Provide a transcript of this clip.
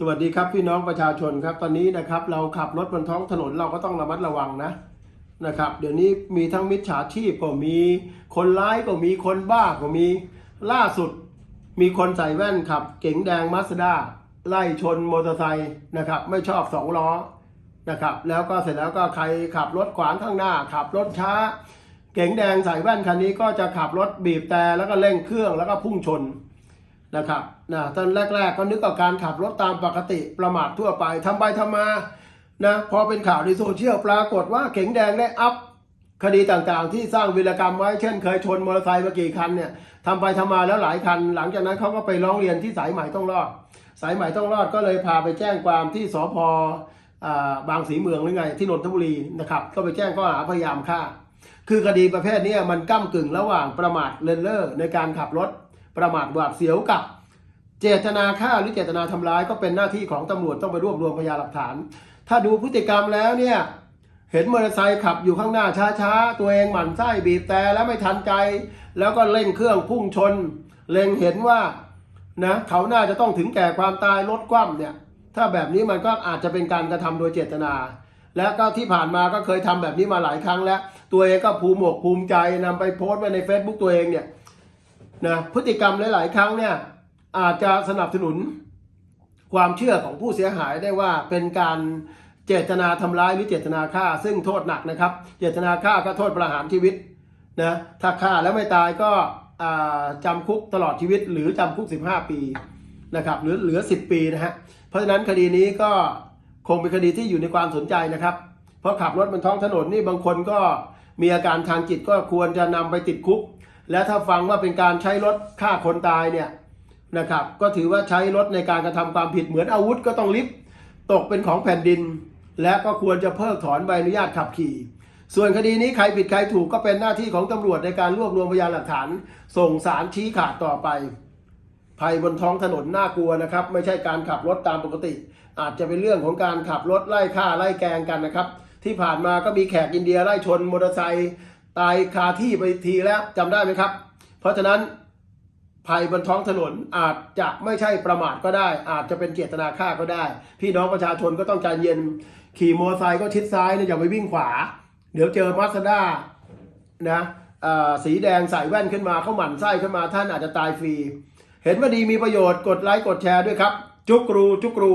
สวัสดีครับพี่น้องประชาชนครับ ตอนนี้นะครับเราขับรถบนท้องถนนเราก็ต้องระมัดระวังนะนะครับ เดี๋ยวนี้มีทั้งมิจฉาชีพก็มีคนร้ายก็มีคนบ้าก็มีล่าสุด มีคนใส่แว่นขับ เก๋งแดงมาสด้าไล่ชนมอเตอร์ไซค์นะครับ ไม่ชอบสองล้อนะครับ แล้วก็เสร็จแล้วก็ใครขับรถขวางข้างหน้า ขับรถช้า เก๋งแดงใส่แว่นคันนี้ก็จะขับรถบีบแต่แล้วก็เร่งเครื่องแล้วก็พุ่งชน นะครับนะตอนแรกๆก็นึกว่าการขับรถตามปกติประมาททั่วไปทำไปทำมานะพอเป็นข่าวในโซเชียลปรากฏว่าเก๋งแดงได้อัพคดีต่างๆ ที่สร้างวีรกรรมไว้เช่น เคยชนมอเตอร์ไซค์มากี่คันเนี่ยทำไปทำมาแล้วหลายคัน หลังจากนั้นเขาก็ไปร้องเรียนที่สายใหม่ต้องรอด สายใหม่ต้องรอดก็เลยพาไปแจ้งความที่สพอ่าบางสีเมืองหรือไงที่นนทบุรีนะครับก็ไปแจ้งข้อหาพยายามฆ่า คือคดีประเภทนี้มันก้ากึ่งระหว่างประมาทเลินเล่อในการขับรถ ประมาทหวาดเสียวกับ เจตนาฆ่าหรือเจตนาทำร้ายก็เป็นหน้าที่ของตำรวจต้องไปรวบรวมพยานหลักฐาน ถ้าดูพฤติกรรมแล้วเนี่ยเห็นมอเตอร์ไซค์ขับอยู่ข้างหน้าช้าๆ ตัวเองหมั่นไส้บีบแต่แล้วไม่ทันใจ แล้วก็เร่งเครื่องพุ่งชน เล็งเห็นว่านะเขาน่าจะต้องถึงแก่ความตายลดคว่ำเนี่ย ถ้าแบบนี้มันก็อาจจะเป็นการกระทำโดยเจตนา แล้วก็ที่ผ่านมาก็เคยทำแบบนี้มาหลายครั้งแล้ว ตัวเองก็ภูมิอกภูมิใจนำไปโพสต์ไว้ใน Facebook ตัวเองเนี่ย นะพฤติกรรมหลาย ๆ ครั้งเนี่ยอาจจะสนับสนุนความเชื่อของผู้เสียหายได้ว่าเป็นการเจตนาทำร้ายหรือเจตนาฆ่า ซึ่งโทษหนักนะครับ เจตนาฆ่าก็โทษประหารชีวิตนะถ้าฆ่าแล้วไม่ตายก็จำคุกตลอดชีวิต หรือจำคุก 15 ปีนะครับหรือเหลือ 10 ปีนะฮะเพราะฉะนั้นคดีนี้ก็คงเป็นคดีที่อยู่ในความสนใจนะครับ เพราะขับรถบนท้องถนนนี่บางคนก็มีอาการทางจิตก็ควรจะนำไปติดคุก และถ้าฟังว่าเป็นการใช้รถฆ่าคนตายเนี่ยนะครับก็ถือว่าใช้รถในการกระทำความผิดเหมือนอาวุธก็ต้องลิฟตกเป็นของแผ่นดิน และก็ควรจะเพิกถอนใบอนุญาตขับขี่ ส่วนคดีนี้ใครผิดใครถูกก็เป็นหน้าที่ของตำรวจในการรวบรวมพยานหลักฐาน ส่งสารชี้ขาดต่อไป ภัยบนท้องถนนน่ากลัวนะครับ ไม่ใช่การขับรถตามปกติ อาจจะเป็นเรื่องของการขับรถไล่ฆ่าไล่แกงกันนะครับ ที่ผ่านมาก็มีแขกอินเดียไล่ชนมอเตอร์ไซค์ ตายคาที่ไปทีแล้วจำได้ไหมครับ เพราะฉะนั้นภัยบนท้องถนนอาจจะไม่ใช่ประมาทก็ได้ อาจจะเป็นเจตนาฆ่าก็ได้ พี่น้องประชาชนก็ต้องใจเย็น ขี่มอเตอร์ไซค์ก็ชิดซ้ายนะอย่าไปวิ่งขวา เดี๋ยวเจอมาสด้านะสีแดงใส่แว่นขึ้นมาเขาหมั่นไส้ขึ้นมาท่านอาจจะตายฟรี เห็นว่าดีมีประโยชน์กดไลค์กดแชร์ด้วยครับ จุกรูจุกรู